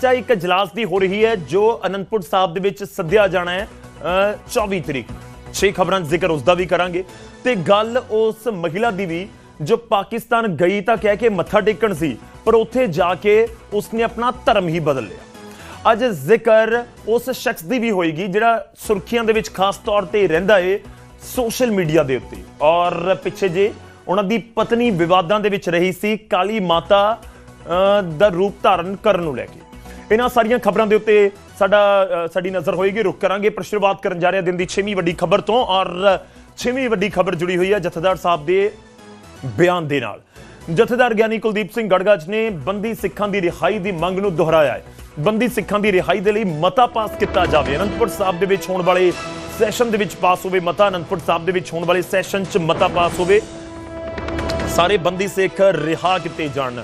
ਚਰਚਾ ਇੱਕ ਇਜਲਾਸ ਦੀ ਹੋ ਰਹੀ ਹੈ ਜੋ ਅਨੰਦਪੁਰ ਸਾਹਿਬ ਦੇ ਵਿੱਚ ਸੱਦਿਆ ਜਾਣਾ ਹੈ ਅ, 24 ਤਰੀਕ। ਨੂੰ ਛੇ ਖਬਰਾਂ ਜ਼ਿਕਰ ਉਸ ਦਾ ਵੀ ਕਰਾਂਗੇ। ਤੇ ਗੱਲ ਉਸ ਮਹਿਲਾ ਦੀ ਵੀ ਜੋ ਪਾਕਿਸਤਾਨ ਗਈ ਤਾਂ ਕਹਿ ਕੇ ਮੱਥਾ ਟੇਕਣ ਸੀ ਪਰ ਉੱਥੇ ਜਾ ਕੇ ਉਸਨੇ ਆਪਣਾ ਧਰਮ ਹੀ ਬਦਲ ਲਿਆ। ਅੱਜ ਜ਼ਿਕਰ ਉਸ ਸ਼ਖਸ ਦੀ ਵੀ ਹੋਏਗੀ ਜਿਹੜਾ ਸੁਰਖੀਆਂ ਦੇ ਵਿੱਚ ਖਾਸ ਤੌਰ ਤੇ ਰਹਿੰਦਾ ਏ ਸੋਸ਼ਲ ਮੀਡੀਆ ਦੇ ਉੱਤੇ। ਔਰ ਪਿੱਛੇ ਜੇ ਉਹਨਾਂ ਦੀ ਪਤਨੀ ਵਿਵਾਦਾਂ ਦੇ ਵਿੱਚ ਰਹੀ ਸੀ ਕਾਲੀ ਮਾਤਾ ਦਾ ਰੂਪ ਧਾਰਨ ਕਰਨ ਨੂੰ ਲੈ ਕੇ। ਇਹਨਾਂ ਸਾਰੀਆਂ ਖਬਰਾਂ ਦੇ ਉੱਤੇ ਸਾਡਾ ਸਾਡੀ ਨਜ਼ਰ ਹੋਏਗੀ। ਰੁਕ ਕਰਾਂਗੇ ਪਰ ਸ਼ੁਰੂਆਤ ਕਰਨ ਜਾ ਰਹੇ ਦਿਨ ਦੀ 6ਵੀਂ ਵੱਡੀ ਖਬਰ ਤੋਂ ਔਰ 6ਵੀਂ ਵੱਡੀ ਖਬਰ ਜੁੜੀ ਹੋਈ ਹੈ ਜਥੇਦਾਰ ਸਾਹਿਬ ਦੇ ਬਿਆਨ ਦੇ ਨਾਲ। ਜਥੇਦਾਰ ਗਿਆਨੀ ਕੁਲਦੀਪ ਸਿੰਘ ਗੜਗਾਜ ਨੇ ਬੰਦੀ ਸਿੱਖਾਂ ਦੀ ਰਿਹਾਈ ਦੀ ਮੰਗ ਨੂੰ ਦੁਹਰਾਇਆ ਹੈ। ਬੰਦੀ ਸਿੱਖਾਂ ਦੀ ਰਿਹਾਈ ਦੇ ਲਈ ਮਤਾ ਪਾਸ ਕੀਤਾ ਜਾਵੇ। ਅਨੰਦਪੁਰ ਸਾਹਿਬ ਦੇ ਵਿੱਚ ਹੋਣ ਵਾਲੇ ਸੈਸ਼ਨ ਦੇ ਵਿੱਚ ਪਾਸ ਹੋਵੇ ਮਤਾ। ਅਨੰਦਪੁਰ ਸਾਹਿਬ ਦੇ ਵਿੱਚ ਹੋਣ ਵਾਲੇ ਸੈਸ਼ਨ 'ਚ ਮਤਾ ਪਾਸ ਹੋਵੇ। ਸਾਰੇ ਬੰਦੀ ਸਿੱਖ ਰਿਹਾ ਕੀਤੇ ਜਾਣ।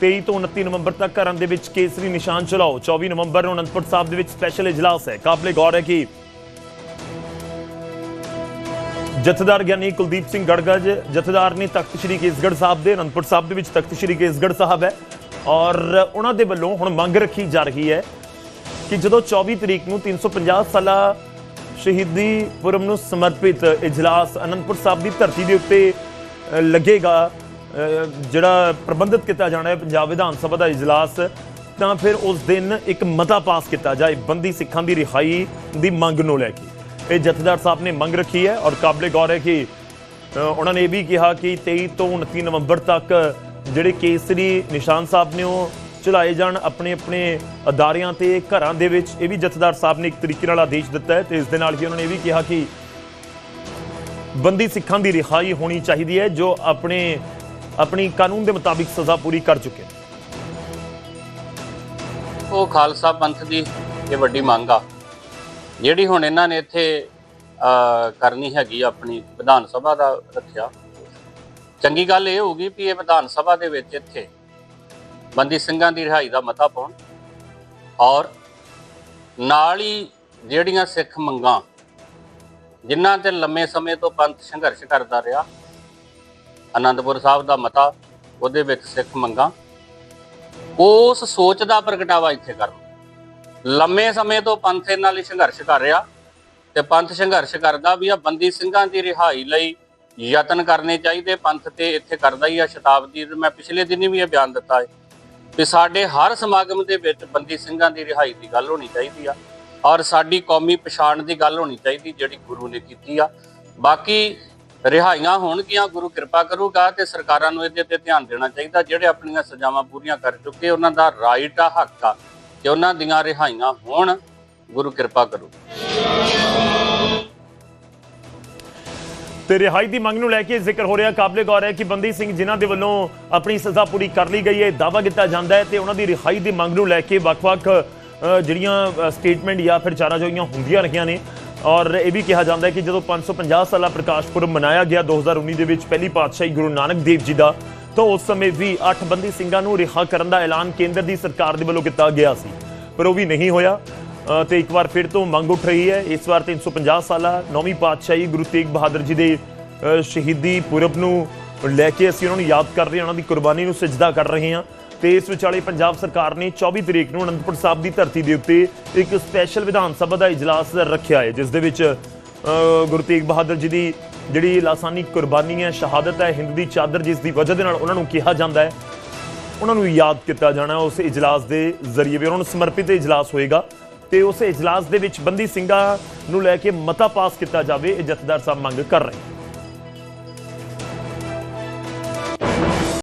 23 ਤੋਂ 29 ਨਵੰਬਰ ਤੱਕ ਘਰਾਂ ਦੇ ਵਿੱਚ ਕੇਸਰੀ ਨਿਸ਼ਾਨ ਚਲਾਓ। 24 ਨਵੰਬਰ ਨੂੰ ਅਨੰਦਪੁਰ ਸਾਹਿਬ ਦੇ ਵਿੱਚ ਸਪੈਸ਼ਲ ਇਜਲਾਸ ਹੈ। ਕਾਬਲੇ ਗੌਰ ਹੈ ਕਿ ਜਥੇਦਾਰ ਗਿਆਨੀ ਕੁਲਦੀਪ ਸਿੰਘ ਗੜਗੜ ਜਥੇਦਾਰ ਨੇ ਤਖਤ ਸ੍ਰੀ ਕੇਸਗੜ੍ਹ ਸਾਹਿਬ ਦੇ, ਅਨੰਦਪੁਰ ਸਾਹਿਬ ਦੇ ਵਿੱਚ ਤਖਤ ਸ੍ਰੀ ਕੇਸਗੜ੍ਹ ਸਾਹਿਬ ਹੈ ਔਰ ਉਹਨਾਂ ਦੇ ਵੱਲੋਂ ਹੁਣ ਮੰਗ ਰੱਖੀ ਜਾ ਰਹੀ ਹੈ ਕਿ ਜਦੋਂ 24 ਤਰੀਕ ਨੂੰ 350 ਸਾਲਾ ਸ਼ਹੀਦੀ ਪੁਰਬ ਨੂੰ ਸਮਰਪਿਤ ਇਜਲਾਸ ਅਨੰਦਪੁਰ ਸਾਹਿਬ ਦੀ ਧਰਤੀ ਦੇ ਉੱਤੇ ਲੱਗੇਗਾ ਜਿਹੜਾ ਪ੍ਰਬੰਧਿਤ ਕੀਤਾ ਜਾਣਾ ਹੈ ਪੰਜਾਬ ਵਿਧਾਨ ਸਭਾ ਦਾ ਇਜਲਾਸ, ਤਾਂ ਫਿਰ ਉਸ ਦਿਨ ਇੱਕ ਮਤਾ ਪਾਸ ਕੀਤਾ ਜਾਏ ਬੰਦੀ ਸਿੱਖਾਂ ਦੀ ਰਿਹਾਈ ਦੀ ਮੰਗ ਨੂੰ ਲੈ ਕੇ। ਇਹ ਜਥੇਦਾਰ ਸਾਹਿਬ ਨੇ ਮੰਗ ਰੱਖੀ ਹੈ ਔਰ ਕਾਬਲੇ ਗੌਰ ਹੈ ਕਿ ਉਹਨਾਂ ਨੇ ਇਹ ਵੀ ਕਿਹਾ ਕਿ 23 ਤੋਂ 29 ਨਵੰਬਰ ਤੱਕ ਜਿਹੜੇ ਕੇਸਰੀ ਨਿਸ਼ਾਨ ਸਾਹਿਬ ਨੇ ਉਹ ਚਲਾਏ ਜਾਣ ਆਪਣੇ ਆਪਣੇ ਅਦਾਰਿਆਂ ਤੇ ਘਰਾਂ ਦੇ ਵਿੱਚ। ਇਹ ਵੀ ਜਥੇਦਾਰ ਸਾਹਿਬ ਨੇ ਇੱਕ ਤਰੀਕੇ ਨਾਲ ਆਦੇਸ਼ ਦਿੱਤਾ ਹੈ ਤੇ ਇਸ ਦੇ ਨਾਲ ਹੀ ਉਹਨਾਂ ਨੇ ਇਹ ਵੀ ਕਿਹਾ ਕਿ ਬੰਦੀ ਸਿੱਖਾਂ ਦੀ ਰਿਹਾਈ ਹੋਣੀ ਚਾਹੀਦੀ ਹੈ ਜੋ ਆਪਣੇ ਆਪਣੀ ਕਾਨੂੰਨ ਦੇ ਮੁਤਾਬਿਕ ਸਜ਼ਾ ਪੂਰੀ ਕਰ ਚੁੱਕੇ ਨੇ। ਉਹ ਖਾਲਸਾ ਪੰਥ ਦੀ ਇਹ ਵੱਡੀ ਮੰਗ ਆ। ਜਿਹੜੀ ਹੁਣ ਇਹਨਾਂ ਨੇ ਇੱਥੇ ਕਰਨੀ ਹੈਗੀ ਆਪਣੀ ਵਿਧਾਨ ਸਭਾ ਦਾ ਰੱਖਿਆ। ਚੰਗੀ ਗੱਲ ਇਹ ਹੋਊਗੀ ਵੀ ਇਹ ਵਿਧਾਨ ਸਭਾ ਦੇ ਵਿੱਚ ਇੱਥੇ ਬੰਦੀ ਸਿੰਘਾਂ ਦੀ ਰਿਹਾਈ ਦਾ ਮਤਾ ਪਾਉਣ ਔਰ ਨਾਲ ਹੀ ਜਿਹੜੀਆਂ ਸਿੱਖ ਮੰਗਾਂ, ਜਿਨ੍ਹਾਂ ਤੇ ਲੰਮੇ ਸਮੇਂ ਤੋਂ ਪੰਥ ਸੰਘਰਸ਼ ਕਰਦਾ ਰਿਹਾ ਅਨੰਦਪੁਰ ਸਾਹਿਬ ਦਾ ਮਤਾ, ਉਹਦੇ ਵਿੱਚ ਸਿੱਖ ਮੰਗਾਂ। ਉਸ ਸੋਚ ਦਾ ਪ੍ਰਗਟਾਵਾ ਇੱਥੇ ਕਰਨ। ਲੰਮੇ ਸਮੇਂ ਤੋਂ ਪੰਥ ਇਹਨਾਂ ਲਈ ਸੰਘਰਸ਼ ਕਰ ਰਿਹਾ ਤੇ ਪੰਥ ਸੰਘਰਸ਼ ਕਰਦਾ ਵੀ ਆ, ਬੰਦੀ ਸਿੰਘਾਂ ਦੀ ਰਿਹਾਈ ਲਈ ਯਤਨ ਕਰਨੇ ਚਾਹੀਦੇ। ਪੰਥ ਤੇ ਇੱਥੇ ਕਰਦਾ ਹੀ ਆ ਸ਼ਤਾਬਦੀ ਤੇ ਮੈਂ ਪਿਛਲੇ ਦਿਨੀ ਵੀ ਇਹ ਬਿਆਨ ਦਿੱਤਾ ਹੈ ਕਿ ਸਾਡੇ ਹਰ ਸਮਾਗਮ ਦੇ ਵਿੱਚ ਬੰਦੀ ਸਿੰਘਾਂ ਦੀ ਰਿਹਾਈ ਦੀ ਗੱਲ ਹੋਣੀ ਚਾਹੀਦੀ ਆ ਔਰ ਸਾਡੀ ਕੌਮੀ ਪਛਾਣ ਦੀ ਗੱਲ ਹੋਣੀ ਚਾਹੀਦੀ ਜਿਹੜੀ ਗੁਰੂ ਨੇ ਕੀਤੀ ਆ। ਬਾਕੀ ਰਿਹਾਈਆਂ ਹੋਣਗੀਆਂ, ਗੁਰੂ ਕਿਰਪਾ ਕਰੂਗਾ ਤੇ ਸਰਕਾਰਾਂ ਨੂੰ ਇਹਦੇ ਤੇ ਧਿਆਨ ਦੇਣਾ ਚਾਹੀਦਾ। ਜਿਹੜੇ ਆਪਣੀਆਂ ਸਜ਼ਾਵਾਂ ਪੂਰੀਆਂ ਕਰ ਚੁੱਕੇ, ਉਹਨਾਂ ਦਾ ਰਾਈਟ ਆ, ਹੱਕ ਆ ਕਿ ਉਹਨਾਂ ਦੀਆਂ ਰਿਹਾਈਆਂ ਹੋਣ, ਗੁਰੂ ਕਿਰਪਾ ਕਰੂ ਤੇ ਰਿਹਾਈ ਦੀ ਮੰਗ ਨੂੰ ਲੈ ਕੇ ਜ਼ਿਕਰ ਹੋ ਰਿਹਾ ਕਾਬਲੇ ਗੌਰ ਹੈ ਕਿ ਬੰਦੀ ਸਿੰਘ ਜਿਨ੍ਹਾਂ ਦੇ ਵੱਲੋਂ ਆਪਣੀ ਸਜ਼ਾ ਪੂਰੀ ਕਰ ਲਈ ਗਈ ਹੈ ਦਾਵਾ ਕੀਤਾ ਜਾਂਦਾ ਹੈ ਤੇ ਉਹਨਾਂ ਦੀ ਰਿਹਾਈ ਦੀ ਮੰਗ ਨੂੰ ਲੈ ਕੇ ਵੱਖ-ਵੱਖ ਜਿਹੜੀਆਂ ਸਟੇਟਮੈਂਟ ਜਾਂ ਫਿਰ ਚਾਰਾ ਜੋਈਆਂ ਹੁੰਦੀਆਂ ਰਹੀਆਂ ਨੇ। ਔਰ ਇਹ ਵੀ ਕਿਹਾ ਜਾਂਦਾ ਹੈ ਕਿ ਜਦੋਂ 550 ਸਾਲਾ ਪ੍ਰਕਾਸ਼ ਪੁਰਬ ਮਨਾਇਆ ਗਿਆ 2019 ਦੇ ਵਿੱਚ ਪਹਿਲੀ ਪਾਤਸ਼ਾਹੀ ਗੁਰੂ ਨਾਨਕ ਦੇਵ ਜੀ ਦਾ ਤਾਂ ਉਸ ਸਮੇਂ ਵੀ 8 ਬੰਦੀ ਸਿੰਘਾਂ ਨੂੰ ਰਿਹਾ ਕਰਨ ਦਾ ਐਲਾਨ ਕੇਂਦਰ ਦੀ ਸਰਕਾਰ ਦੇ ਵੱਲੋਂ ਕੀਤਾ ਗਿਆ ਸੀ। ਪਰ ਉਹ ਵੀ ਨਹੀਂ ਹੋਇਆ। ਅ, ਤੇ ਇੱਕ ਵਾਰ ਫਿਰ ਤੋਂ ਮੰਗ ਉੱਠ ਰਹੀ ਹੈ। ਇਸ ਵਾਰ 350 ਸਾਲਾ ਨੌਵੀਂ ਪਾਤਸ਼ਾਹੀ ਗੁਰੂ ਤੇਗ ਬਹਾਦਰ ਜੀ ਦੇ ਸ਼ਹੀਦੀ ਪੁਰਬ ਨੂੰ ਲੈ ਕੇ ਅਸੀਂ ਉਹਨਾਂ ਨੂੰ ਯਾਦ ਕਰ ਰਹੇ ਹਾਂ ਉਹਨਾਂ ਦੀ ਕੁਰਬਾਨੀ ਨੂੰ ਸਜਦਾ ਕਰ ਰਹੇ ਹਾਂ। ਤੇ ਇਸ ਵਿਚਾਲੇ ਪੰਜਾਬ ਸਰਕਾਰ ਨੇ 24 ਤਰੀਕ ਨੂੰ ਅਨੰਦਪੁਰ ਸਾਹਿਬ ਦੀ ਧਰਤੀ ਦੇ ਉੱਤੇ ਇੱਕ ਸਪੈਸ਼ਲ ਵਿਧਾਨ ਸਭਾ ਦਾ ਇਜਲਾਸ ਰੱਖਿਆ ਹੈ, ਜਿਸ ਦੇ ਵਿੱਚ ਗੁਰੂ ਤੇਗ ਬਹਾਦਰ ਜੀ ਦੀ ਜਿਹੜੀ ਲਾਸਾਨੀ ਕੁਰਬਾਨੀ ਹੈ, ਸ਼ਹਾਦਤ ਹੈ, ਹਿੰਦ ਦੀ ਚਾਦਰ ਜਿਸ ਦੀ ਵਜ੍ਹਾ ਦੇ ਨਾਲ ਉਹਨਾਂ ਨੂੰ ਕਿਹਾ ਜਾਂਦਾ ਹੈ, ਉਹਨਾਂ ਨੂੰ ਯਾਦ ਕੀਤਾ ਜਾਣਾ ਉਸ ਇਜਲਾਸ ਦੇ ਜ਼ਰੀਏ ਵੀ, ਉਹਨਾਂ ਨੂੰ ਸਮਰਪਿਤ ਇਜਲਾਸ ਹੋਏਗਾ ਤੇ ਉਸ ਇਜਲਾਸ ਦੇ ਵਿੱਚ ਬੰਦੀ ਸਿੰਘਾਂ ਨੂੰ ਲੈ ਕੇ ਮਤਾ ਪਾਸ ਕੀਤਾ ਜਾਵੇ, ਇਹ ਜਥੇਦਾਰ ਸਾਹਿਬ ਮੰਗ ਕਰ ਰਹੇ